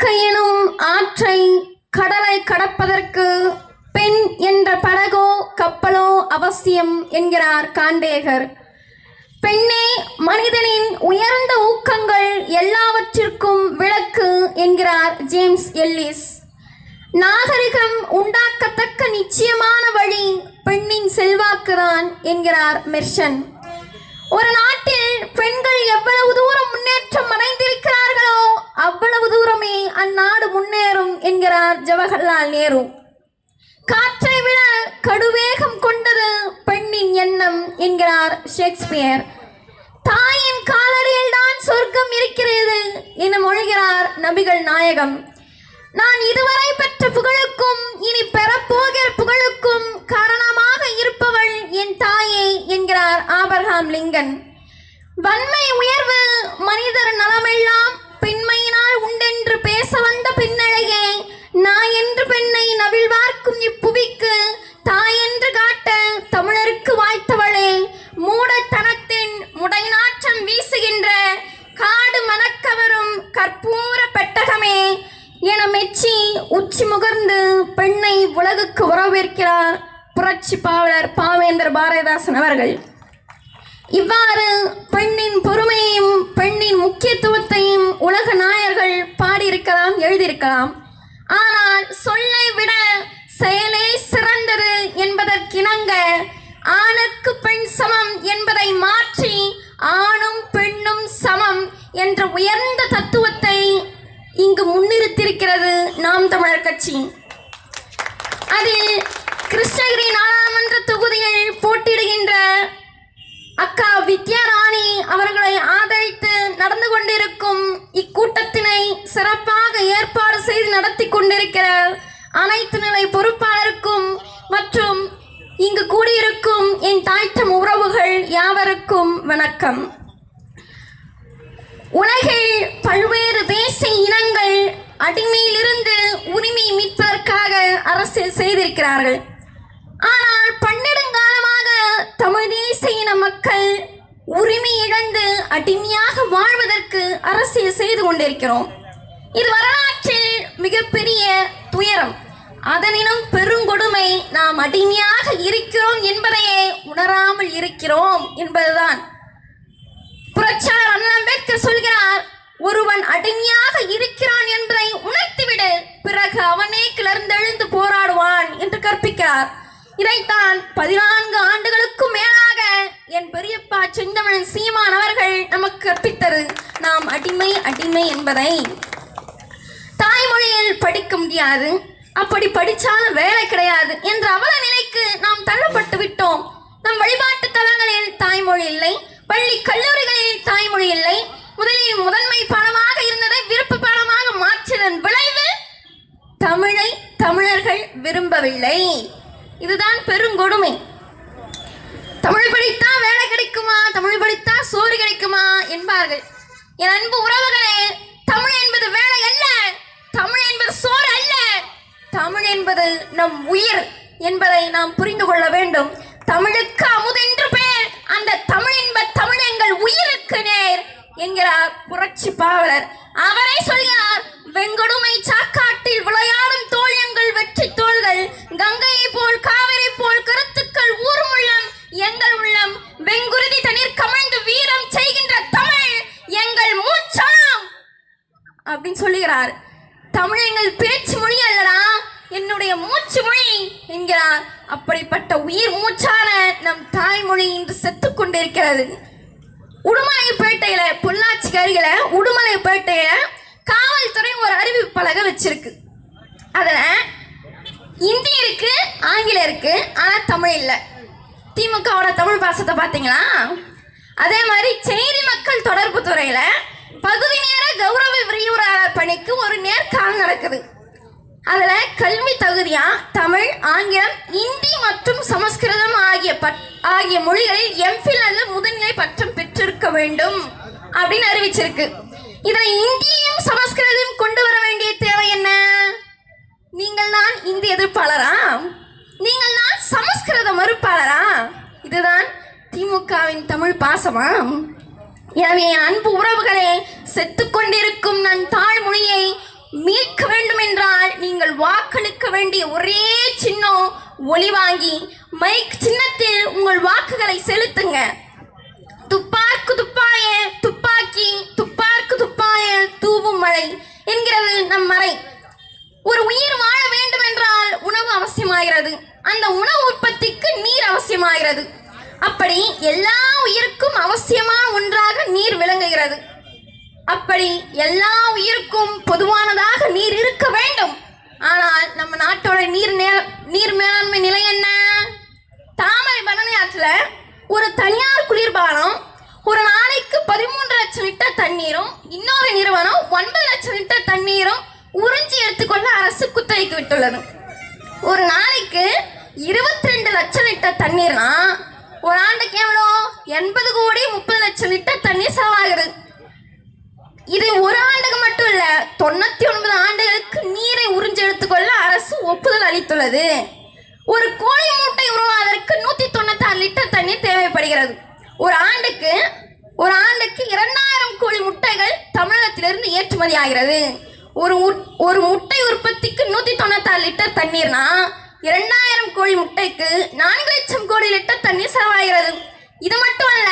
காக்கையினும் ஆற்றை கடலை கடப்பதற்கு பெண் என்ற படகோ கப்பலோ அவசியம் என்கிறார் காண்டேகர். பெண்ணே மனிதனின் உயர்ந்த ஊக்கங்கள் எல்லாவற்றிற்கும் விளக்கு என்கிறார் ஜேம்ஸ் எல்லிஸ். நாகரிகம் உண்டாக்கத்தக்க நிச்சயமான வழி பெண்ணின் செல்வாக்குதான் என்கிறார் மெர்ஷன். ஒரு நாட்டில் பெண்கள் எவ்வளவு தூரம் முன்னேற்றம் அடைந்திருக்கிறார்களோ அவ்வளவு தூரமே அந்நாடு முன்னேறும் என்கிறார் ஜவஹர்லால் நேரு. காற்றை விட கடுவேகம் கொண்டது பெண்ணின் எண்ணம் என்கிறார் ஷேக்ஸ்பியர். தாயின் காலடியில் தான் சொர்க்கம் இருக்கிறது என மொழிகிறார் நபிகள் நாயகம். நான் இதுவரை பெற்ற புகழுக்கும் இனி பெறப்போகிற புகழுக்கும் காரணமாக இருப்பவள் என் தாயே என்கிறார் ஆபர்ஹாம் லிங்கன். வன்மை உயர்வு மனிதர் நலமெல்லாம் பெண்மையினால் உண்டென்று பேச வந்த பின்னழையே நான் என்று பெண்ணை நவிழ்வார்க்கும் இப்புவிக்கு தாயென்று காட்ட தமிழருக்கு வாய்த்தவளே மூடத்தனத்தின் முடைநாற்றம் வீசுகின்ற காடு மணக்கவரும் கற்பூர பெட்டகமே என மெச்சி உச்சி முகர்ந்து பெண்ணை உலகுக்கு வரவேற்கிறார் புரட்சி பாவலர் பாவேந்தர் பாரதிதாசன் அவர்கள். இவ்வாறு பெண்ணின் பொறுமையையும் பெண்ணின் முக்கியத்துவத்தையும் உலக நாயர்கள் பாடியிருக்கலாம் எழுதியிருக்கலாம். ஆனால் சொல்லை விட செயலே சிறந்தது என்பதற்கிணங்க ஆணுக்கு பெண் சமம் என்பதை மாற்றி ஆணும் பெண்ணும் சமம் என்ற உயர்ந்த தத்துவத்தை இங்கு முன்னிறுத்திருக்கிறது நாம் தமிழர் கட்சி. அதில் கிருஷ்ணகிரி நாடாளுமன்ற தொகுதியில் போட்டியிடுகின்ற அக்கா வித்யாராணி அவர்களை ஆதரித்து நடந்து கொண்டிருக்கும் இக்கூட்டத்தினை சிறப்பாக ஏற்பாடு செய்து நடத்தி கொண்டிருக்கிற அனைத்து நிலை பொறுப்பாளருக்கும் மற்றும் இங்கு கூடியிருக்கும் என் தாய்த்தம் உறவுகள் யாவருக்கும் வணக்கம். உலகில் பல்வேறு தேச இனங்கள் அடிமையிலிருந்து உரிமை மீட்பதற்காக அரசியல் செய்திருக்கிறார்கள். ஆனால் பன்னெடுங்காலமாக தமிழ் தேச இன மக்கள் உரிமை இழந்து அடிமையாக வாழ்வதற்கு அரசியல் செய்து கொண்டிருக்கிறோம். இது வரலாற்றில் மிகப்பெரிய துயரம். அதனினும் பெருங்கொடுமை நாம் அடிமையாக இருக்கிறோம் என்பதையே உணராமல் இருக்கிறோம் என்பதுதான். புரட்சியாளர் அண்ணா அம்பேத்கர் சொல்கிறார் ஒருவன் அடிமையாக இருக்கிறான் என்பதை உணர்த்திவிடு. பிறகு அவனே கிளர்ந்தெழுந்து போராடுவான் என்று கற்பிக்கிறார். இதைத்தான் பதினான்கு ஆண்டுகளுக்கும் மேலாக என் பெரியப்பா செந்தமிழன் சீமான் அவர்கள் நமக்கு கற்பித்தது. நாம் அடிமை அடிமை என்பதை தாய்மொழியில் படிக்க முடியாது. அப்படி படித்தாலும் வேலை கிடையாது என்ற அவல நிலைக்கு நாம் தள்ளப்பட்டு விட்டோம் நம் வழிபாட்டு தலங்களில் தாய்மொழி இல்லை. பள்ளி கல்லூரிகளில் தாய்மொழி இல்லை. முதலில் முதன்மை பாடமாக இருந்ததை விருப்ப பாடமாக மாற்றியதன் விளைவு தமிழை தமிழர்கள் விரும்பவில்லை. இதுதான் பெருங்கொடுமை தமிழ் படித்தா வேலை கிடைக்குமா? தமிழ் படித்தா சோறு கிடைக்குமா? என்பார்கள். என் அன்பு உறவுகளே தமிழ் என்பது வேலை அல்ல. தமிழ் என்பது சோறு அல்ல. தமிழ் என்பது நம் உயிர் என்பதை நாம் புரிந்து கொள்ள வேண்டும். தமிழுக்கு அமுதென்று பேர் அந்த தமிழ் என்ப தமிழ் எங்கள் உயிருக்கு நேர் என்கிறார் புரட்சி பாவலர். அவரை சொல்கிறார் வெங்கொடுமை சாக்காட்டில் விளையாடும் தோல் எங்கள் வெற்றி தோள்கள். கங்கையை போல் காவிரி போல் கருத்துக்கள் ஊர்முள்ளம் எங்கள் உள்ளம் வெங்குருதி தண்ணீர் கமழ்ந்து வீரம் செய்கின்ற தமிழ் எங்கள் மூச்சாம் அப்படின்னு சொல்லுகிறார். தமிழ் எங்கள் பேச்சு மொழி அல்லடா. என்னுடைய மூச்சு மொழி என்கிறார். அப்படிப்பட்ட உயிர் மூச்சான நம் தாய்மொழி இன்று செத்து கொண்டிருக்கிறது உடுமலைப்பேட்டையில பொள்ளாச்சிக்கு அருகில உடுமலைப்பேட்டையில காவல்துறை ஒரு அறிவிப்பு வச்சிருக்கு. அதுல இந்தி இருக்கு ஆங்கிலம் இருக்கு ஆனா தமிழ் இல்லை. திமுகவோட தமிழ் பாசத்தை பார்த்தீங்களா அதே மாதிரி செய்தி மக்கள் தொடர்பு துறையில பகுதி நேர கௌரவ விரிவுரையாளர் பணிக்கு ஒரு நேர்காணல் நடக்குது. அதில் கல்வி தகுதியாக தமிழ் ஆங்கிலம் இந்தி மற்றும் சமஸ்கிருதம் ஆகிய பட் ஆகிய மொழிகளில் எம்ஃபில் அல்லது முதுநிலை பட்டம் பெற்றிருக்க வேண்டும் அப்படின்னு அறிவிச்சிருக்கு. இதில் இந்தியும் சமஸ்கிருதம் கொண்டு வர வேண்டிய தேவை என்ன? நீங்கள் தான் இந்தி எதிர்ப்பாளரா? நீங்கள் தான் சமஸ்கிருத மறுப்பாளரா? இதுதான் திமுகவின் தமிழ் பாசமா? எனவே என் அன்பு உறவுகளே செத்துக்கொண்டிருக்கும் கொண்டிருக்கும் நம் தாய்மொழியை மீட்க வேண்டும் என்றால் நீங்கள் வாக்களிக்க வேண்டிய ஒரே சின்னம் ஒளி வாங்கி மைக் சின்னத்தில் உங்கள் வாக்குகளை செலுத்துங்க. துப்பார்க்கு துப்பாய துப்பாக்கி துப்பார்க்கு துப்பாய தூவும் மழை என்கிறது நம் மறை. ஒரு உயிர் வாழ வேண்டும் என்றால் உணவு அவசியமாகிறது. அந்த உணவு உற்பத்திக்கு நீர் அவசியமாகிறது. அப்படி எல்லா உயிருக்கும் அவசியமான ஒன்றாக நீர் விளங்குகிறது. அப்படி எல்லா உயிருக்கும் பொதுவானதாக நீர் இருக்க வேண்டும். ஆனால் நம்ம நாட்டோட நீர் நே- நீர் மேலாண்மை நிலை என்ன? தாமரை பரணி ஆற்றுல ஒரு தனியார் குளிர்பானம் ஒரு நாளைக்கு பதிமூன்று லட்சம் லிட்டர் தண்ணீரும் இன்னொரு நிறுவனம் ஒன்பது லட்சம் லிட்டர் தண்ணீரும் உறிஞ்சி எடுத்துக்கொள்ள அரசு குத்தகைக்கு விட்டுள்ளது. ஒரு நாளைக்கு இருபத்தி ரெண்டு லட்சம் லிட்டர் தண்ணீர்னா ஒரு ஆண்டுக்கு எவ்வளோ? எண்பது கோடி முப்பது லட்சம் லிட்டர் தண்ணீர் செலவாகிறது இது ஒரு ஆண்டுக்கு மட்டும் இல்ல தொண்ணூத்தி ஒன்பது ஆண்டுகளுக்கு நீரை உறிஞ்சி எடுத்துக்கொள்ள அரசு ஒப்புதல் அளித்துள்ளது. ஒரு கோழி முட்டை உருவாவதற்கு நூத்தி தொண்ணூத்தாறு லிட்டர் தண்ணீர் தேவைப்படுகிறது. ஒரு ஆண்டுக்கு ஒரு ஆண்டுக்கு இரண்டாயிரம் கோழி முட்டைகள் தமிழகத்திலிருந்து ஏற்றுமதி ஆகிறது. ஒரு ஒரு முட்டை உற்பத்திக்கு நூத்தி தொண்ணூத்தாறு லிட்டர் தண்ணீர்னா இரண்டாயிரம் கோழி முட்டைக்கு நான்கு லட்சம் கோடி லிட்டர் தண்ணீர் செலவாகிறது. இது மட்டும் அல்ல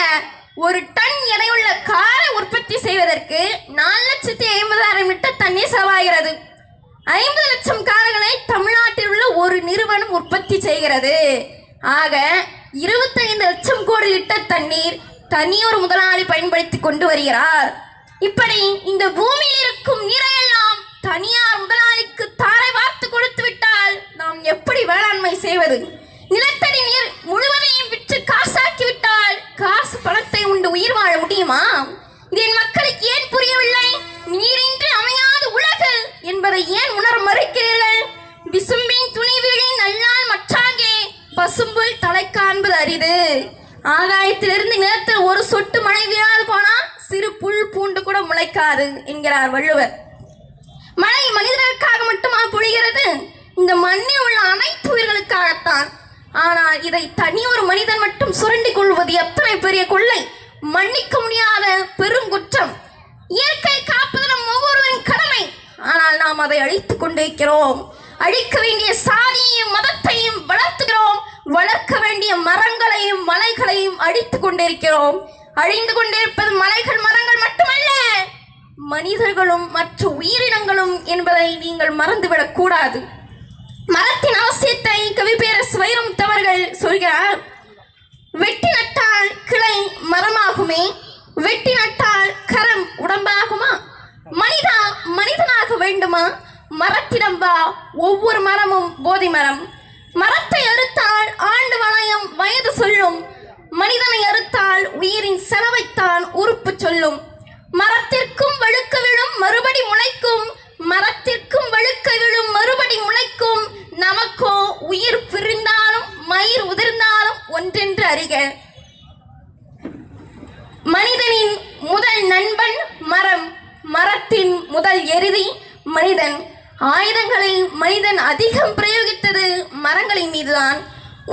ஒரு டன் எடையுள்ள காரை உற்பத்தி செய்வதற்கு நாலு லட்சத்தி ஐம்பதாயிரம் லிட்டர் தண்ணீர் செலவாகிறது. ஐம்பது லட்சம் கார்களை தமிழ்நாட்டில் உள்ள ஒரு நிறுவனம் உற்பத்தி செய்கிறது. ஆக இருபத்தைந்து லட்சம் கோடி லிட்டர் தண்ணீர் தனியொரு முதலாளி பயன்படுத்தி கொண்டு வருகிறார். இப்படி இந்த பூமியில் இருக்கும் நீரையெல்லாம் தனியார் முதலாளிக்கு தாரை பார்த்து கொடுத்து விட்டால் நாம் எப்படி வேளாண்மை செய்வது? நிலத்தடி நீர் முழுவதையும் விற்று காசாக்கி விட்டால் காசு பணத்தை உண்டு உயிர் வாழ முடியுமா? இது என் மக்களுக்கு ஏன் புரியவில்லை? நீரின்றி அமையாது உலகு என்பதை ஏன் உணர மறுக்கிறீர்கள்? விசும்பின் துணிவிழின் நல்லால் மற்றாங்கே பசும்புல் தலை காண்பது அரிது. ஆகாயத்திலிருந்து நிலத்தில் ஒரு சொட்டு மழை வீழாது போனா சிறு புல் பூண்டு கூட முளைக்காது என்கிறார் வள்ளுவர். மழை மனிதர்களுக்காக மட்டுமா பொழிகிறது? இந்த மண்ணில் உள்ள அனைத்து உயிர்களுக்காகத்தான். ஆனால் இதை தனி ஒரு மனிதன் மட்டும் சுரண்டிக் கொள்வது எத்தனை பெரிய கொள்ளை? மன்னிக்க முடியாத பெரும் குற்றம். இயற்கை காப்பது நம் ஒவ்வொருவரின் கடமை. ஆனால் நாம் அதை அழித்துக் கொண்டிருக்கிறோம். அழிக்க வேண்டிய சாதியையும் மதத்தையும் வளர்த்துகிறோம். வளர்க்க வேண்டிய மரங்களையும் மலைகளையும் அழித்துக் கொண்டிருக்கிறோம். அழிந்து கொண்டிருப்பது மலைகள் மரங்கள் மட்டுமல்ல. மனிதர்களும் மற்ற உயிரினங்களும் என்பதை நீங்கள் மறந்துவிடக் கூடாது. மரத்தின் அவசியத்தை கவிப்பேரசு வைரமுத்தவர்கள் சொல்கிறார். வெட்டி நட்டால் கிளை மரமாகுமே வெட்டி நட்டால் கரம் உடம்பாகுமா? மனிதா மனிதனாக வேண்டுமா? மரத்திடம் வா ஒவ்வொரு மரமும் போதி மரம். மரத்தை அறுத்தால் ஆண்டு வளையம் வயது சொல்லும். மனிதனை அறுத்தால் உயிரின் செலவைத்தான் உறுப்பு சொல்லும். மரத்திற்கும் வழுக்க விழும் மறுபடி முளைக்கும். மரத்திற்கும் வழுக்க விழும் மறுபடி முளைக்கும். நமக்கோ உயிர் பிரிந்தாலும் மயிர் உதிர்ந்தாலும் ஒன்றென்று அறிக. மனிதனின் முதல் நண்பன் மரம் மரத்தின் முதல் எருதி மனிதன். ஆயுதங்களை மனிதன் அதிகம் பிரயோகித்தது மரங்களின் மீதுதான்.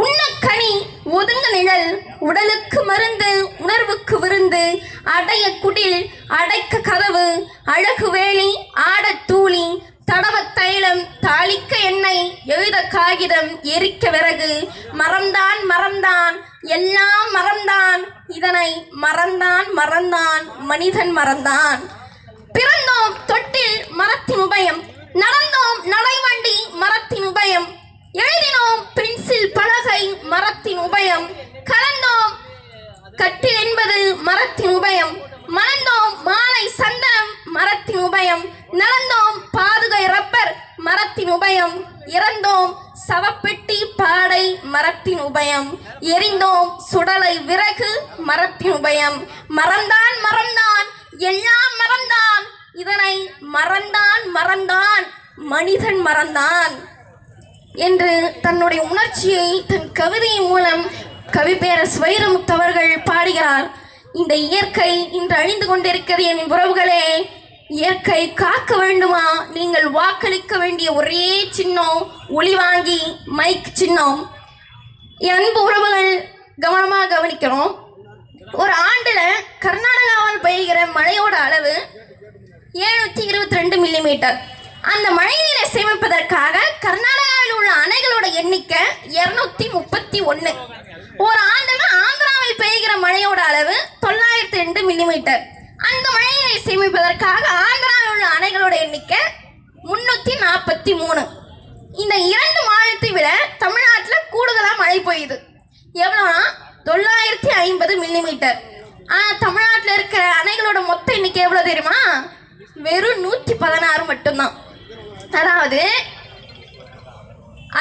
உண்ண கனி ஒதுங்க நிழல் உடலுக்கு மருந்து உணர்வுக்கு விருந்து அடைய குடில் அடைக்க கதவு அழகு வேலி ஆட தூளி தடவ தைலம் தாளிக்க எண்ணெய் எழுத காகிதம் எரிக்க விறகு. மறந்தான் மறந்தான் எல்லாம் மறந்தான். இதனை மறந்தான் மறந்தான் மனிதன் மறந்தான். பிறந்தோம் தொட்டில் மரத்தின் உபயம் நடந்தோம் நடைவண்டி மரத்தின் உபயம். எழுதினோம் பென்சில் பலகை மரத்தின் உபயம். கலந்தோம் கட்டில் என்பது மரத்தின் உபயம். மணந்தோம் மாலை சந்தனம் மரத்தின் உபயம். நடந்தோம் பாதுகை ரப்பர் மரத்தின் உபயம். இறந்தோம் சவப்பெட்டி பாடை மரத்தின் உபயம். எரிந்தோம் சுடலை விறகு மரத்தின் உபயம். மறந்தான் மறந்தான் எல்லாம் மறந்தான். இதனை மறந்தான் மறந்தான் மனிதன் மறந்தான் என்று தன்னுடைய உணர்ச்சியை தன் கவிதையின் மூலம் கவிப்பேரஸ் வைரமுத்தவர்கள் பாடுகிறார். இந்த இயற்கை இன்று அழிந்து கொண்டிருக்கிறது என் உறவுகளே. இயற்கை காக்க வேண்டுமா? நீங்கள் வாக்களிக்க வேண்டிய ஒரே சின்னம் ஒளி வாங்கி மைக் சின்னம். அன்பு உறவுகள் கவனமாக கவனிக்கிறோம் ஒரு ஆண்டில் கர்நாடகாவில் பெய்கிற மழையோட அளவு எழுநூத்தி இருபத்தி ரெண்டு மில்லிமீட்டர் அந்த மழைநீரை சேமிப்பதற்காக கர்நாடகாவில் உள்ள அணைகளோட எண்ணிக்கை இருநூத்தி முப்பத்தி ஒன்று ஒரு ஆண்டுல ஆந்திராவில் பெய்கிற மழையோட அளவு தொள்ளாயிரத்தி ரெண்டு மில்லிமீட்டர் அந்த மழைநீரை சேமிப்பதற்காக ஆந்திராவில் உள்ள அணைகளோட எண்ணிக்கை முன்னூத்தி நாற்பத்தி மூணு. இந்த இரண்டு மாநிலத்தை விட தமிழ்நாட்டில் கூடுதலாக மழை பெய்யுது. எவ்வளோனா தொள்ளாயிரத்தி ஐம்பது மில்லிமீட்டர். ஆனால் தமிழ்நாட்டில் இருக்கிற அணைகளோட மொத்த எண்ணிக்கை எவ்வளோ தெரியுமா? வெறும் நூற்றி பதினாறு மட்டும்தான். அதாவது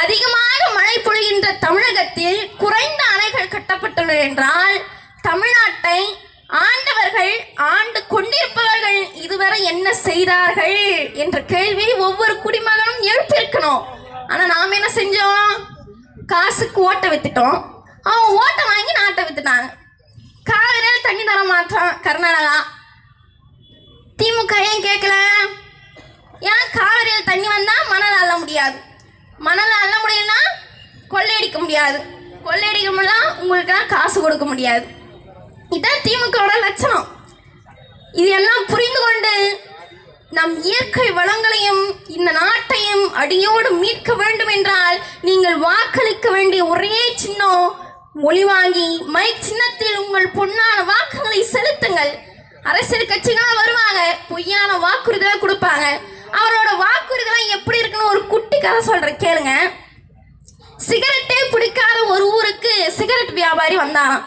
அதிகமாக மழை பொழிகின்ற தமிழகத்தில் குறைந்த அணைகள் கட்டப்பட்டுள்ளன என்றால் தமிழ்நாட்டை ஆண்டவர்கள் ஆண்டு கொண்டிருப்பவர்கள் இதுவரை என்ன செய்தார்கள் என்ற கேள்வி ஒவ்வொரு குடிமகனும் எழுப்பியிருக்கணும். ஆனா நாம என்ன செஞ்சோம்? காசுக்கு ஓட்டை வித்துட்டோம். அவன் ஓட்ட வாங்கி நாட்டை வித்துட்டாங்க. காவிரியில் தண்ணி தர மாட்டோம் கர்நாடகா. திமுக ஏன் கேட்கல? ஏன் காவிரியில் தண்ணி வந்தா மணல் அள்ள முடியாது? மணல் அள்ள முடியலன்னா கொள்ளையடிக்க முடியாது. கொள்ளையடிக்க முடியல உங்களுக்கெல்லாம் காசு கொடுக்க முடியாது. இதான் திமுகவோட லட்சணம். இது எல்லாம் புரிந்து கொண்டு நம் இயற்கை வளங்களையும் இந்த நாட்டையும் அடியோடு மீட்க வேண்டும் என்றால் நீங்கள் வாக்களிக்க வேண்டிய ஒரே சின்னம் ஒளி வாங்கி மை சின்னத்தில் உங்கள் பொன்னான வாக்குகளை செலுத்துங்கள். அரசியல் கட்சிகளாக வருவாங்க பொய்யான வாக்குறுதிகளை கொடுப்பாங்க. அவரோட வாக்குறுதிலாம் எப்படி இருக்குன்னு ஒரு குட்டி கதை சொல்கிறேன் கேளுங்க. சிகரெட்டே பிடிக்காத ஒரு ஊருக்கு சிகரெட் வியாபாரி வந்தாராம்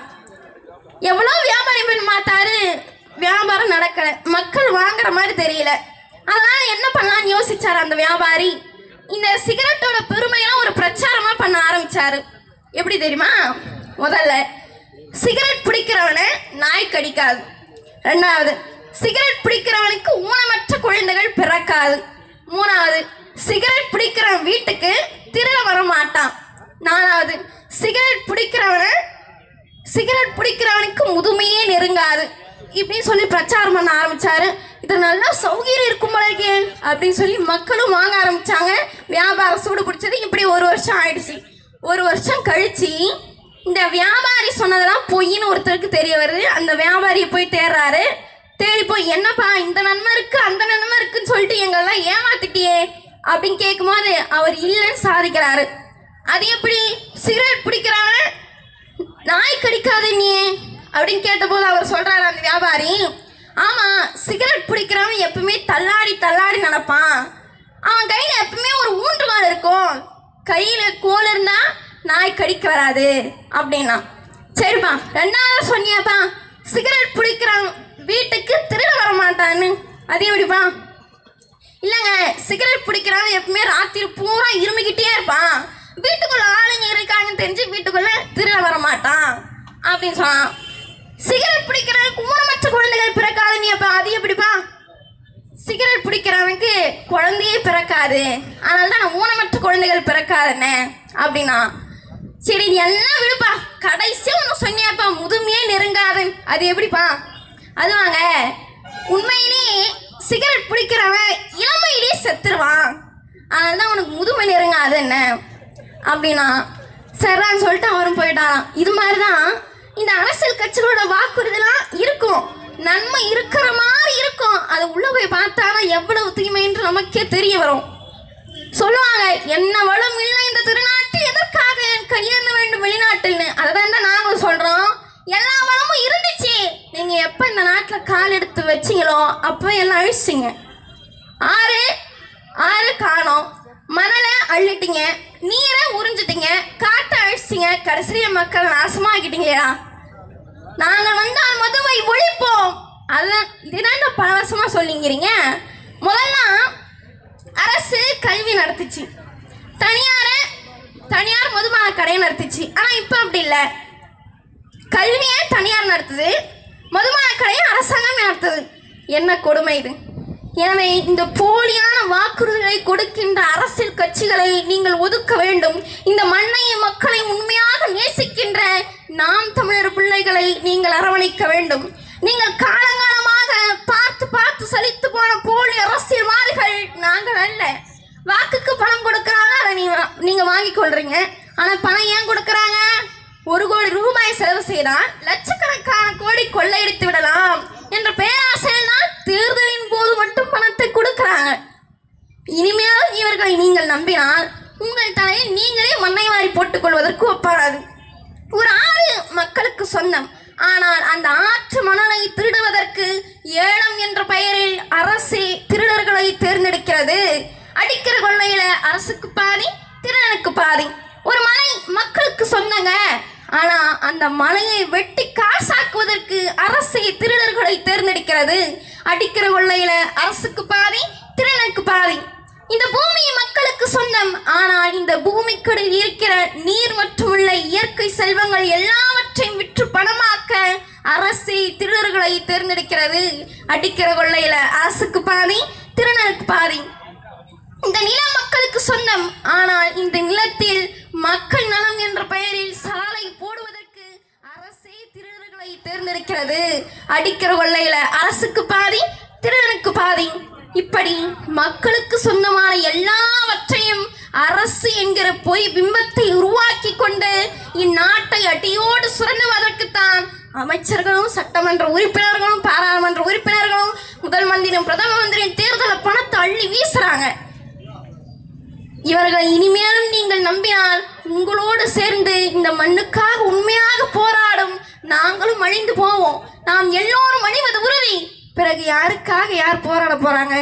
எவ்வளோ வியாபாரி பண்ணி பார்த்தாரு. வியாபாரம் நடக்கல. மக்கள் வாங்குற மாதிரி தெரியல. அதனால என்ன பண்ணலாம்னு யோசிச்சார் அந்த வியாபாரி. இந்த சிகரெட்டோட பெருமையெல்லாம் ஒரு பிரச்சாரமா பண்ண ஆரம்பிச்சாரு. எப்படி தெரியுமா? முதல்ல சிகரெட் பிடிக்கிறவனை நாய் கடிக்காது. ரெண்டாவது சிகரெட் பிடிக்கிறவனுக்கு ஊனமற்ற குழந்தைகள் பிறக்காது. மூணாவது சிகரெட் பிடிக்கிறவன் வீட்டுக்கு திருட வர மாட்டான் நாலாவது சிகரெட் பிடிக்கிறவனை சிகரெட் பிடிக்கிறவனுக்கு முதுமையே நெருங்காது. இப்படின்னு சொல்லி பிரச்சாரம் பண்ண ஆரம்பிச்சாரு. இது நல்லா சௌகரியம் இருக்கும் போல அப்படின்னு சொல்லி மக்களும் வாங்க ஆரம்பிச்சாங்க. வியாபாரம் சூடு பிடிச்சது இப்படி ஒரு வருஷம் ஆயிடுச்சு. ஒரு வருஷம் கழிச்சு இந்த வியாபாரி சொன்னதெல்லாம் பொய்ன்னு ஒருத்தருக்கு தெரிய வருது. அந்த வியாபாரியை போய் தேடுறாரு. தேடி போய் என்னப்பா இந்த நன்மை இருக்கு அந்த நன்மை இருக்குன்னு சொல்லிட்டு எங்கெல்லாம் ஏமாத்திட்டியே? அப்படின்னு கேட்கும்போது அவர் இல்லைன்னு சாதிக்கிறாரு. அது எப்படி? சிகரெட் பிடிக்கிறவன் நாய் கடிக்காது நீ. அப்படின்னு கேட்டபோது அவர் சொல்கிறாரு அந்த வியாபாரி. ஆமாம் சிகரெட் பிடிக்கிறவன் எப்பவுமே தள்ளாடி தள்ளாடி நடப்பான். அவன் கையில் எப்பவுமே ஒரு ஊன்றுகால் இருக்கும். கையில் கோல் இருந்தால் நாய் கடிக்க வராது அப்படின்னா. சரிப்பா ரெண்டாவது சொன்னியாப்பா சிகரெட் பிடிக்கிறவன் வீட்டுக்கு திருட வர மாட்டான்னு. அது எப்படிப்பா இல்லைங்க சிகரெட் பிடிக்கிறவன் எப்பவுமே ராத்திரி பூரா இருமிக்கிட்டே இருப்பான். வீட்டுக்குள்ள ஆளுங்க இருக்காங்கன்னு தெரிஞ்சு வீட்டுக்குள்ள திருட வர மாட்டான் அப்படின்னு சொன்னான். சிகரெட் பிடிக்கிறவனுக்கு ஊனமற்ற குழந்தைகள் பிறக்காது நீ அப்ப அது எப்படிப்பா சிகரெட் பிடிக்கிறவனுக்கு குழந்தையே பிறக்காது. அதனால தான் நான் ஊனமற்ற குழந்தைகள் பிறக்காதுன்னு அப்படின்னா. சரி இது எல்லாம் விடுப்பா. கடைசியாக ஒன்று சொன்னியாப்பா முதுமையே நெருங்காது அது எப்படிப்பா? அது வாங்க. உண்மையிலேயே சிகரெட் பிடிக்கிறவன் இளமையிலேயே செத்துருவான். அதனால தான் உனக்கு முதுமை நெருங்காது என்ன அப்படின்னா சரின்னு சொல்லிட்டு அவரும் போயிட்டாராம். இது மாதிரி தான் இந்த அரசியல் கட்சிகளோட வாக்குறுதிலாம் இருக்கும். நன்மை இருக்கிற மாதிரி இருக்கும். அது உள்ள போய் பார்த்தாதான் எவ்வளவு தீமைன்னு நமக்கே தெரிய வரும். சொல்லுவாங்க என்ன வளம் இல்லை இந்த திருநாட்டில் எதற்காக கையேந்த வேண்டும் வெளிநாட்டில்னு? அதை தான் நாங்கள் சொல்கிறோம் எல்லா வளமும் இருந்துச்சு. நீங்கள் எப்போ இந்த நாட்டில் கால் எடுத்து வச்சீங்களோ அப்போ எல்லாம் அழிச்சிங்க ஆறு ஆறு காணோம். மணலை அள்ளிட்டீங்க நீரை உறிஞ்சிட்டீங்க காட்டை அழிச்சிங்க கடைசியில மக்கள் நாசமாக்கிட்டீங்களா நாங்கள் வந்தால் மதுவை ஒழிப்போம். அதான் இதுதான் இந்த பல வருஷமா சொல்லிங்கிறீங்க? முதல்ல அரசு கல்வி நடத்துச்சு. தனியார் தனியார் மதுபான கடையை நடத்துச்சு. ஆனால் இப்போ அப்படி இல்லை. கல்வியை தனியார் நடத்துது மதுபான கடையை அரசாங்கம் நடத்துது. என்ன கொடுமை இது? எனவே இந்த போலியான வாக்குறுதிகளை கொடுக்கின்ற அரசியல் கட்சிகளை நீங்கள் ஒதுக்க வேண்டும். இந்த மண்ணையும் மக்களை உண்மையாக நேசிக்கின்ற நாம் தமிழர் பிள்ளைகளை நீங்கள் அரவணைக்க வேண்டும். நீங்கள் காலங்காலமாக பார்த்து பார்த்து சலித்து போன போலி அரசியல்வாதிகள் நாங்கள் அல்ல. வாக்குக்கு பணம் கொடுக்கறாங்க அதை நீங்க வாங்கி கொள்றீங்க. ஆனா பணம் ஏன் கொடுக்கறாங்க? ஒரு கோடி ரூபாய் செலவு செய்தால் லட்சக்கணக்கான கோடி கொள்ளையடித்து விடலாம் என்ற பேராசையினால் தேர்தலின் போது மட்டும் பணத்தை கொடுக்கிறாங்க. இனிமேல் இவர்களை நீங்கள் நம்பினால் உங்கள் தலையில் நீங்களே மண்ணை மாறி போட்டுக் கொள்வதற்கு ஒப்பாராது ஒரு ஆறு மக்களுக்கு சொந்தம். ஆனால் அந்த ஆற்று மணலை திருடுவதற்கு ஏலம் என்ற பெயரில் அரசு திருடர்களை தேர்ந்தெடுக்கிறது. அடிக்கிற கொள்ளையில அரசுக்கு பாதி திருடனுக்கு பாதி. ஒரு மலை மக்களுக்கு சொந்தங்க. ஆனா அந்த மலையை வெட்டி காசாக்குவதற்கு அரசை திருடர்களை தேர்ந்தெடுக்கிறது. அடிக்கிற கொள்ளையில அரசுக்கு பாதி திருடனுக்கு பாதி. இந்த பூமி மக்களுக்கு சொந்தம். ஆனால் இந்த பூமிக்கடில் இருக்கிற நீர் மற்றும் உள்ள இயற்கை செல்வங்கள் எல்லாவற்றையும் விற்று பணமாக்க அரசே திருடர்களை தேர்ந்தெடுக்கிறது. அடிக்கிற கொள்ளையில அரசுக்கு பாதி திருடனுக்கு பாதி. இந்த நில மக்களுக்கு சொந்தம் ஆனால் இந்த நிலத்தில் மக்கள் நலம் என்ற பெயரில் சாலை போடுவதற்கு அரசே திருடர்களை தேர்ந்தெடுக்கிறது. அடிக்கிற கொள்ளையில அரசுக்கு பாதி திருடனுக்கு பாதி. இப்படி மக்களுக்கு சொந்தமான எல்லாவற்றையும் அரசு என்கிற பொய் பிம்பத்தை உருவாக்கி கொண்டு இந்நாட்டை அடியோடு சுரண்டுவதற்குத்தான் அமைச்சர்களும் சட்டமன்ற உறுப்பினர்களும் பாராளுமன்ற உறுப்பினர்களும் முதல் மந்திரியும் பிரதம மந்திரியும் தேர்தல பணத்தை அள்ளி வீசுறாங்க. இவர்கள் இனிமேலும் நீங்கள் நம்பினால் உங்களோடு சேர்ந்து இந்த மண்ணுக்காக உண்மையாக போராடும் நாங்களும் அழிந்து போவோம். நாம் எல்லோரும் அழிவது உறுதி. பிறகு யாருக்காக யார் போராட போறாங்க?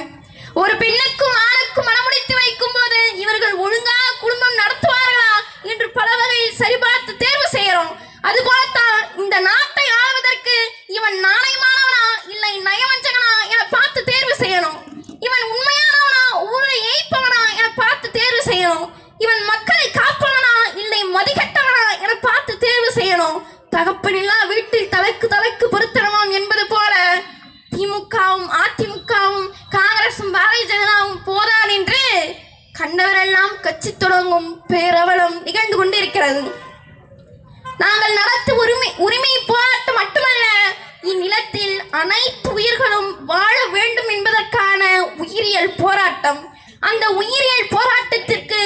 ஒரு பெண்ணுக்கும் ஆணுக்கும் மனமுடித்து வைக்கும் போது இவர்கள் ஒழுங்காக குடும்பம் நடத்துவார்களா என்று பல வகையில் சரிபார்த்து தேர்வு செய்கிறோம். அதுபோலத்தான் இந்த நாட்டை ஆளுவதற்கு இவன் நாணயமானவனா? இல்லை நயவஞ்சகனா என பார்த்து தேர்வு செய்யணும் இவன் உண்மையானவனா ஊரை ஏய்ப்பவனா என பார்த்து தேர்வு செய்யணும் இவன் மக்களை காப்பவனா இல்லை மதிகட்டவனா என பார்த்து தேர்வு செய்யணும். தகப்பனில்லா வீட்டில் தலைக்கு தலைக்கு பொருத்தனமாம் என்பது போல திமுகவும் அதிமுகவும் காங்கிரசும் பாரதிய ஜனதாவும் போதான் என்று கண்டவரெல்லாம் கட்சி தொடங்கும் பேரவலம் நிகழ்ந்து கொண்டிருக்கிறது. நாங்கள் நடத்து உரிமை உரிமை போராட்டம் மட்டுமல்ல இந்நிலத்தில் அனைத்து உயிர்களும் வாழ வேண்டும் என்பதற்கான உயிரியல் போராட்டம். அந்த உயிரியல் போராட்டத்திற்கு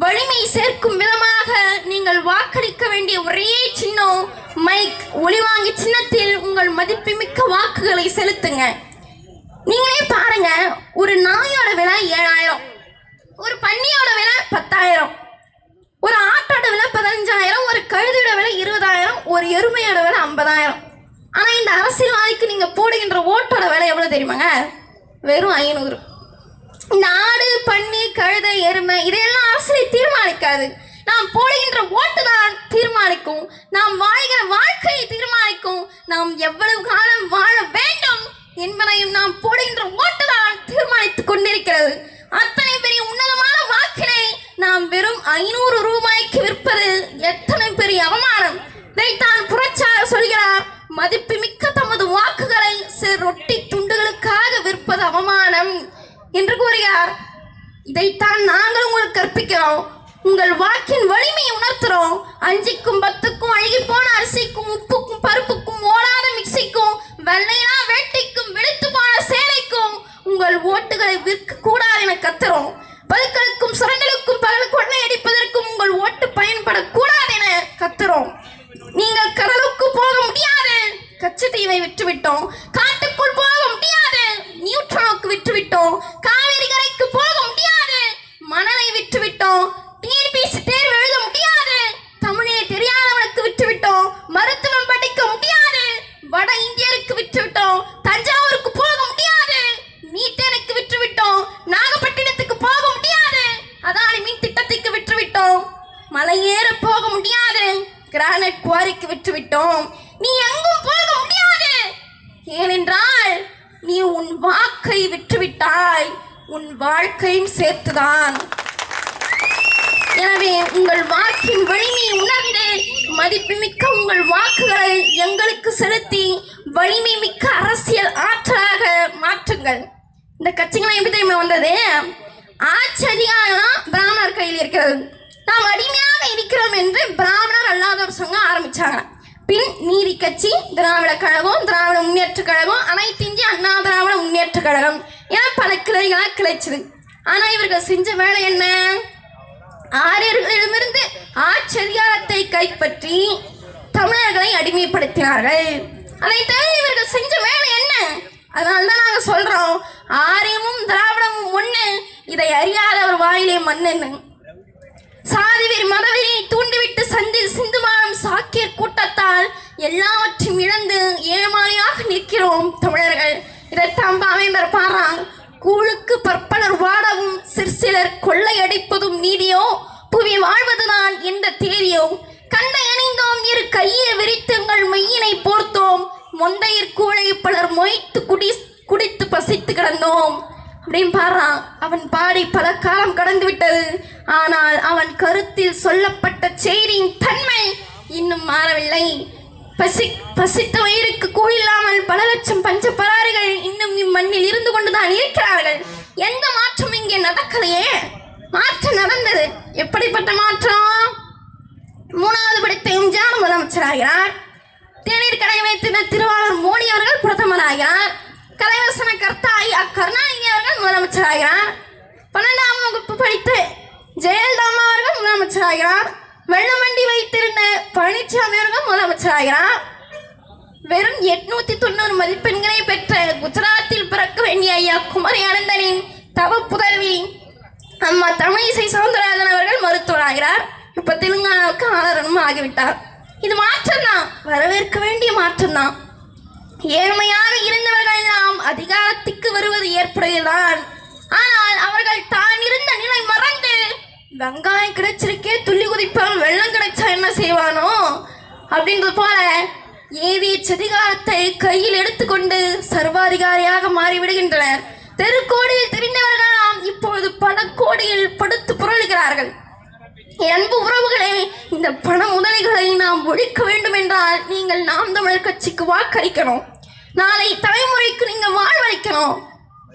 வலிமை சேர்க்கும் விதமாக நீங்கள் வாக்களிக்க வேண்டிய ஒரே சின்னம் மைக் ஒளிவாங்கி சின்னத்தில் உங்கள் மதிப்புமிக்க வாக்குகளை செலுத்துங்க. நீங்களே பாருங்க ஒரு நாயோட விலை ஏழாயிரம் ஒரு பன்னியோட விலை பத்தாயிரம் ஒரு ஆட்டோட விலை பதினஞ்சாயிரம் ஒரு கழுதியோட விலை இருபதாயிரம் ஒரு எருமையோட விலை ஐம்பதாயிரம். ஆனால் இந்த அரசியல்வாதிக்கு நீங்கள் போடுகின்ற ஓட்டோட விலை எவ்வளோ தெரியுமாங்க? வெறும் ஐநூறு. நாடு பண்ணி பன்னி கழுதை எருமை இதையெல்லாம் அரசியலை தீர்மானிக்காது. நாம் போடுகின்ற ஓட்டு தான் தீர்மானிக்கும். நாம் வாழ்கிற வாழ்க்கையை தீர்மானிக்கும். நாம் எவ்வளவு காலம் வாழ வேண்டும் என்பதையும் நாம் போடுகின்ற ஓட்டு தான் தீர்மானித்துக் கொண்டிருக்கிறது. அத்தனை பெரிய உன்னதமான வாக்கினை நாம் வெறும் ஐநூறு ரூபாய்க்கு விற்பது எத்தனை பெரிய அவமானம். இதைத்தான் புரட்சியாளர் சொல்கிறார் மதிப்புமிக்க தமது வாக்குகளை சிறு ரொட்டி துண்டுகளுக்காக விற்பது அவமானம். என்று கூறுகிறார். இதைத்தான் நாங்கள் உங்களுக்கு கற்பிக்கிறோம். உங்கள் வாக்கின் வலிமையை உணர்த்துறோம். அஞ்சுக்கும் பத்துக்கும் அழுகி போன அரிசிக்கும் உப்புக்கும் பருப்புக்கும் ஓடாத மிக்சிக்கும் வெள்ளையா வேட்டிக்கும் வெளுத்து போன சேலைக்கும் உங்கள் ஓட்டுகளை விற்க கூடாது என கத்துறோம். பதுக்களுக்கும் சுரண்டலுக்கும் பகல் கொள்ளை அடிப்பதற்கும் உங்கள் ஓட்டு பயன்படக்கூடாது என கத்துறோம். நீங்கள் கடலுக்கு போக முடியாது. கச்சத்தீவை விட்டுவிட்டோம் காட்டுக்குள் போக முடியாது. நியூட்ரானுக்கு விட்டுவிட்டோம் காவிரி கரைக்கு போக முடியாது. மணலை விட்டுவிட்டோம் டிஎன்பிசி தேர்வு எழுத முடியாது. தமிழே தெரியாதவனுக்கு விட்டுவிட்டோம் மருத்துவம் படிக்க முடியாது. வட இந்தியருக்கு விட்டுவிட்டோம் தஞ்சாவூருக்கு போக முடியாது. மீத்தேனுக்கு விட்டுவிட்டோம் நாகப்பட்டினத்துக்கு போக முடியாது. அதானி மின் திட்டத்துக்கு விட்டுவிட்டோம் மலையேற போக முடியாது. கிரானைட் குவாரிக்கு விட்டுவிட்டோம் நீ எங்கும் போக ஏனென்றால் நீ உன் வாக்கை விட்டுவிட்டாய் உன் வாழ்க்கையும் சேர்த்துதான். எனவே உங்கள் வாக்கின் வலிமையை உணர்ந்து மதிப்புமிக்க உங்கள் வாக்குகளை எங்களுக்கு செலுத்தி வலிமை மிக்க அரசியல் ஆற்றலாக மாற்றுங்கள். இந்த கட்சிகளாம் எப்படி தெரியுமா வந்தது? ஆட்சி அதிகாரம் பிராமணர் கையில் இருக்கிறது. நாம் அடிமையாக இருக்கிறோம் என்று பிராமணர் அல்லாதவர் சங்கம் ஆரம்பிச்சாங்க. பின் நீதி கட்சி திராவிட கழகம் திராவிட முன்னேற்ற கழகம் அனைத்து இந்திய அண்ணா திராவிட முன்னேற்ற கழகம். என பல கிளைகளாக கிளைச்சது? ஆனால் இவர்கள் செஞ்ச வேலை என்ன? ஆரியர்களிடமிருந்து ஆட்சி அதிகாரத்தை கைப்பற்றி தமிழர்களை அடிமைப்படுத்தினார்கள். அதை தவிர இவர்கள் செஞ்ச வேலை என்ன? அதனால தான் நாங்கள் சொல்கிறோம் ஆரியமும் திராவிடமும் ஒன்று இதை அறியாத ஒரு வாயிலே மன்னன் சாதிவெறி மதவெறியை தூண்டிவிட்டு சந்தில் சிந்துமானம் சாக்கியர் கூட்டத்தால் எல்லாவற்றையும் இழந்து ஏமாளியாக நிற்கிறோம் தமிழர்கள். இதைத்தான் பாவேந்தர் பாராங் கூழுக்கு பற்பலர் வாடவும் சிற்சிலர் கொள்ளையடிப்பதும் நீதியோ? புவி வாழ்வதுதான் என்ற தேதியோ? கண்டை அணிந்தோம் இரு கையை விரித்துங்கள் மெய்யினை போர்த்தோம். மொந்தையிற் கூழை பலர் மொய்த்து குடி குடித்து பசித்து கிடந்தோம். அப்படின்னு பாடுறான். அவன் பாடி பல காலம் கடந்து விட்டது ஆனால் அவன் கருத்தில் சொல்லப்பட்ட செய்தியின் தன்மை இன்னும் மாறவில்லை. பசி பசித்த வயிறுக்கு கூழில்லாமல் பல லட்சம் பஞ்ச பராரிகள் இன்னும் இம்மண்ணில் இருந்து கொண்டுதான் இருக்கிறார்கள். எந்த மாற்றம் இங்கே நடக்கலையே? மாற்றம் நடந்தது. எப்படிப்பட்ட மாற்றம்? மூணாவது படித்த எம்ஜிஆர் முதலமைச்சராகிறார் தேநீர் கடை வைத்திருந்த திருவாளர் மோடி அவர்கள் பிரதமராகிறார். தலைவசன கர்த்தாய் அக்கருணாநிதி அவர்கள் முதலமைச்சராகிறார். பன்னெண்டாம் வகுப்பு படித்து ஜெயலலிதா அவர்கள் முதலமைச்சராகிறார். வெள்ளமண்டி வைத்திருந்த பழனிசாமி அவர்கள் முதலமைச்சராகிறார். வெறும் எட்நூத்தி தொண்ணூறு மதிப்பெண்களை பெற்ற குஜராத்தில் பிறக்க வேண்டிய ஐயா குமரி அனந்தனின் தவ புதல்வி அம்மா தமிழிசை சவுந்தரராஜன் அவர்கள் மருத்துவராகிறார். இப்ப தெலுங்கானாவுக்கு ஆதரவும் ஆகிவிட்டார். இது மாற்றம்தான். வரவேற்க வேண்டிய மாற்றம்தான். ஏழ்மையாக இருந்தவர்கள் எல்லாம் அதிகாரத்துக்கு வருவது ஏற்புடையதான் ஆனால் அவர்கள் தான் இருந்த நிலை மறந்து வெங்காயம் கிடைச்சிருக்கே துள்ளி குதிப்பான் வெள்ளம் கிடைச்சா என்ன செய்வானோ? அப்படின்றது போல ஏவி சதிகாரத்தை கையில் எடுத்துக்கொண்டு சர்வாதிகாரியாக மாறிவிடுகின்றனர். தெருக்கோடியில் தெரிந்தவர்களாம் இப்பொழுது பல கோடியில் படுத்து புரளுகிறார்கள். அன்பு உறவுகளே இந்த பண முதலைகளை நாம் ஒழிக்க வேண்டும் என்றால் நீங்கள் நாம் தமிழர் கட்சிக்கு வாக்களிக்கணும். நாளை தலைமுறைக்கு நீங்க வாழ்வளிக்கணும்.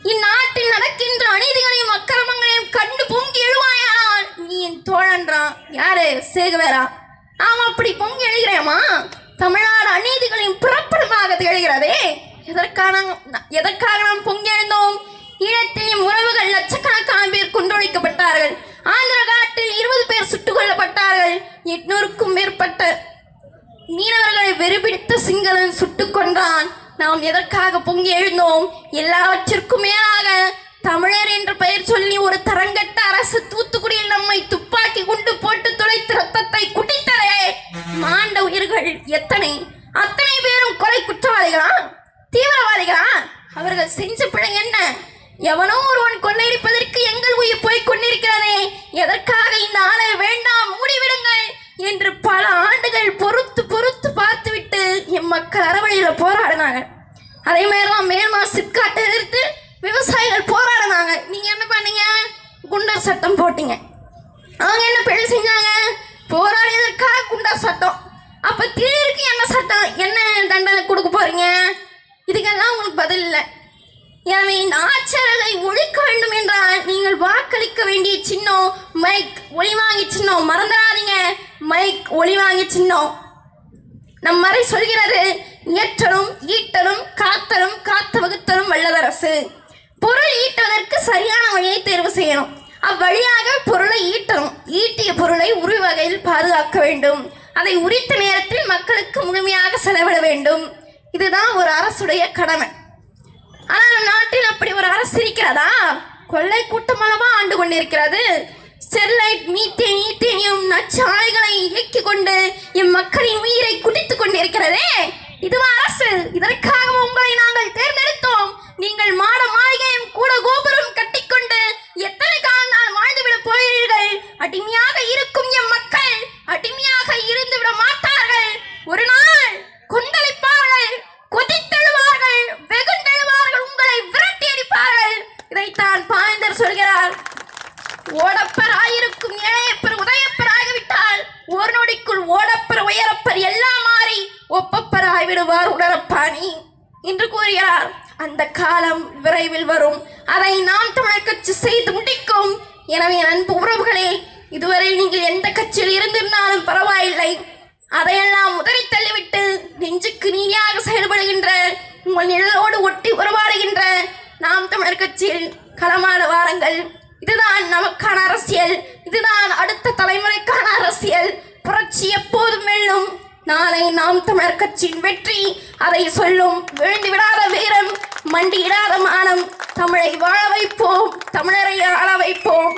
இந்நாட்டில் நடக்கின்ற அநீதிகளையும் அக்கிரமங்களையும் கண்டு பொங்கி எழுவாயானால் நீ என் தோழன்றான் யாரு? சேகவேரா. நாம் அப்படி பொங்கி எழுகிறேமா? தமிழ்நாடு அநீதிகளையும் புறப்படமாக திகழ்கிறதே. எதற்கான எதற்காக நாம் பொங்கி எழுந்தோம்? ஈழத்தின் உறவுகள் லட்சக்கணக்கான பேர் கொன்றொழிக்கப்பட்டார்கள் ஆந்திர காட்டில் இருபது பேர் சுட்டுக் கொல்லப்பட்டார்கள் எட்நூறுக்கும் மேற்பட்ட மீனவர்களை வெறுபிடித்த சிங்களன் சுட்டுக் கொன்றான் நாம் எதற்காக பொங்கி எழுந்தோம்? எல்லாவற்றிற்கும் மேலாக தமிழர் என்று பெயர் சொல்லி ஒரு தரங்கட்ட அரசு தூத்துக்குடியில் நம்மை துப்பாக்கி குண்டு போட்டு துளைத்து ரத்தத்தை குடித்ததே. மாண்ட உயிர்கள் எத்தனை? அத்தனை பேரும் கொலை குற்றவாளிகளா? தீவிரவாதிகளா? அவர்கள் செஞ்ச பிழை என்ன? எவனோ ஒருவன் கொள்ளையடிப்பதற்கு எங்கள் உயிர் போய் கொண்டிருக்கிறதே. எதற்காக இந்த ஆளை வேண்டாம்? மூடிவிடுங்கள். என்று பல ஆண்டுகள் பொறுத்து பொறுத்து பார்த்துவிட்டு என் மக்கள் அறவழியில் போராடினாங்க. அதே மாதிரி தான் மேல்மா சிப்காட்டை எதிர்த்து விவசாயிகள் போராடினாங்க. நீங்கள் என்ன பண்ணீங்க? குண்டர் சட்டம் போட்டீங்க. அவங்க என்ன பிழை செஞ்சாங்க? போராடியதற்காக குண்டர் சட்டம். அப்போ திடீருக்கு என்ன சட்டம்? என்ன தண்டனை கொடுக்க போகிறீங்க இதுக்கெல்லாம் உங்களுக்கு பதில் இல்லை. எனவே இந்த ஆட்சியர்களை ஒழிக்க வேண்டும் என்றால் நீங்கள் வாக்களிக்க வேண்டிய சின்னம் மைக் ஒளிவாங்கி சின்னம். மறந்துடாதீங்க. மைக் ஒளிவாங்கி சின்னம். நம் மறை சொல்கிறது இயற்றலும் ஈட்டலும் காத்தலும் காத்து வகுத்தலும் வல்லதரசு பொருள் ஈட்டுவதற்கு சரியான வழியை தேர்வு செய்யணும். அவ்வழியாக பொருளை ஈட்டணும். ஈட்டிய பொருளை உரி வகையில் பாதுகாக்க வேண்டும். அதை உரித்த நேரத்தில் மக்களுக்கு முழுமையாக செலவிட வேண்டும். இதுதான் ஒரு அரசுடைய கடமை. ஆனால் நம் நாட்டில் அப்படி ஒரு அரசு இருக்கிறதா? கொள்ளை கூட்டமளவா ஆண்டு கொண்டிருக்கிறது. ஸ்டெர்லைட் மீத்தேன் ஈத்தேனியம் நச்சு ஆலைகளை இயக்கிக் கொண்டு எம் மக்களின் உயிரை குடித்துக் கொண்டிருக்கிறதே. இதுவா அரசு? இதற்காக உங்களை நாங்கள் தேர்ந்தெடுத்தோம் நீங்கள் மாட மாளிகையும் கூட கோபுரம் கட்டிக்கொண்டு எத்தனை காலம் நான் வாழ்ந்துவிட போகிறீர்கள் அடிமையாக இருக்கும் எம் மக்கள் அடிமையாக இருந்து விட மாட்டார்கள் ஒரு நாள் கொந்தளிப்பார்கள் கொதித்தெழுவார்கள் வெகுண்டெழுவார்கள் உங்களை விரட்டி அடிப்பார்கள் இதைத்தான் பாய்ந்தர் சொல்கிறார் ஓடப்பர் ஆயிருக்கும் இளையப்பர் உதயப்பர் ஆகிவிட்டால் ஒரு நொடிக்குள் ஓடப்பர் உயரப்பர் எல்லாம் மாறி ஒப்பப்பர் ஆகிவிடுவார் உணரப்பாணி என்று கூறுகிறார் அந்த காலம் விரைவில் வரும் அதை நாம் தமிழர் கட்சி செய்து முடிக்கும் எனவே அன்பு உறவுகளே இதுவரை நீங்கள் எந்த கட்சியில் இருந்திருந்தாலும் பரவாயில்லை அதையெல்லாம் உதறி தள்ளிவிட்டு நெஞ்சுக்கு நீதியாக செயல்படுகின்ற உங்கள் நிழலோடு ஒட்டி உறவாடுகின்ற நாம் தமிழர் கட்சியில் களமான வாருங்கள். இதுதான் நமக்கான அரசியல். இதுதான் அடுத்த தலைமுறைக்கான அரசியல். புரட்சி எப்போதும் வெல்லும். நாளை நாம் தமிழர் கட்சியின் வெற்றி. அதை சொல்லும் விழுந்து விடாத வீரம் மண்டியிடாத மானம். தமிழை வாழ வைப்போம் தமிழரை ஆள வைப்போம்.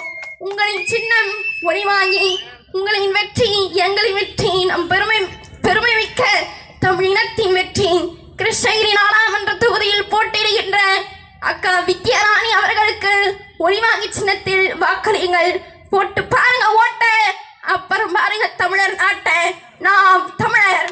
உங்களின் சின்னம் ஒளிவாங்கி உங்களின் வெற்றி எங்களின் வெற்றி. நம் பெருமை பெருமை மிக்க தமிழினத்தின் வெற்றி கிருஷ்ணகிரி நாடாளுமன்ற தொகுதியில் போட்டியிடுகின்ற அக்கா வித்யாராணி அவர்களுக்கு ஒளிவாங்கி சின்னத்தில் வாக்களியுங்கள். போட்டு பாருங்க ஓட்ட. அப்புறம் பாருங்க தமிழர் நாட்டை நாம் தமிழர்.